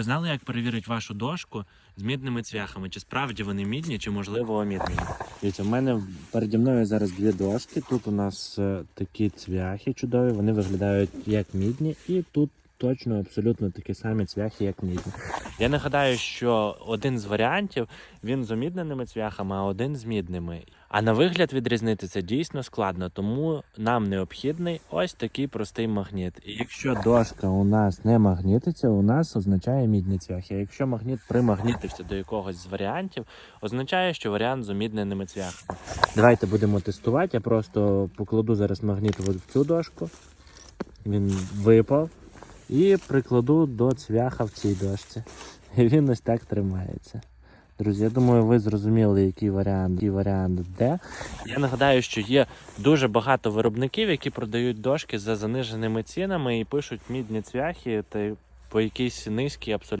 Ви знали, як перевірити вашу дошку з мідними цвяхами? Чи справді вони мідні, чи можливо мідні? Дивіться, у мене переді мною зараз дві дошки. Тут у нас е, такі цвяхи чудові, вони виглядають як мідні, і тут точно абсолютно такі самі цвяхи, як мідні. Я нагадаю, що один з варіантів він з омідненими цвяхами, а один з мідними. А на вигляд відрізнити це дійсно складно, тому нам необхідний ось такий простий магніт. І якщо дошка у нас не магнітиться, у нас означає мідні цвяхи. А якщо магніт примагнітився до якогось з варіантів, означає, що варіант з омідненими цвяхами. Давайте будемо тестувати. Я просто покладу зараз магніт в цю дошку. Він випав. І прикладу до цвяха в цій дошці. І він ось так тримається. Друзі, я думаю, ви зрозуміли, який варіант, який варіант де. Я нагадаю, що є дуже багато виробників, які продають дошки за заниженими цінами і пишуть мідні цвяхи та по якійсь низькій абсолютно.